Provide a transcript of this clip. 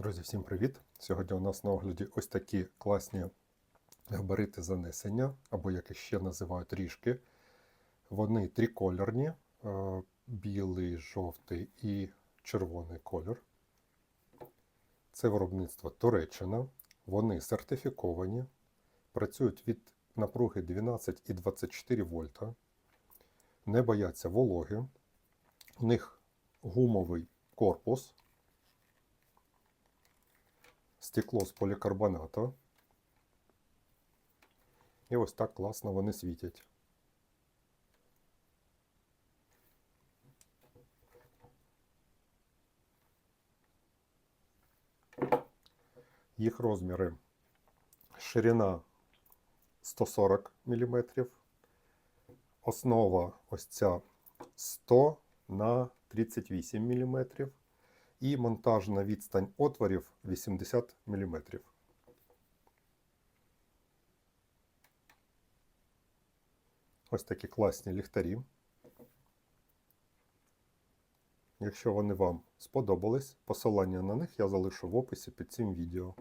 Друзі, всім привіт! Сьогодні у нас на огляді ось такі класні габарити занесення, або як їх ще називають ріжки. Вони трикольорні, е, білий, жовтий і червоний кольор. Це виробництво Туреччина. Вони сертифіковані, працюють від напруги 12 і 24 вольта, не бояться вологи. У них гумовий корпус стекло з полікарбонату. І ось так класно вони світять. Їх розміри ширина 140 мм, основа ось ця 100 на 38 мм і монтажна відстань отворів 80 мм. Ось такі класні ліхтарі. Якщо вони вам сподобались, посилання на них я залишу в описі під цим відео.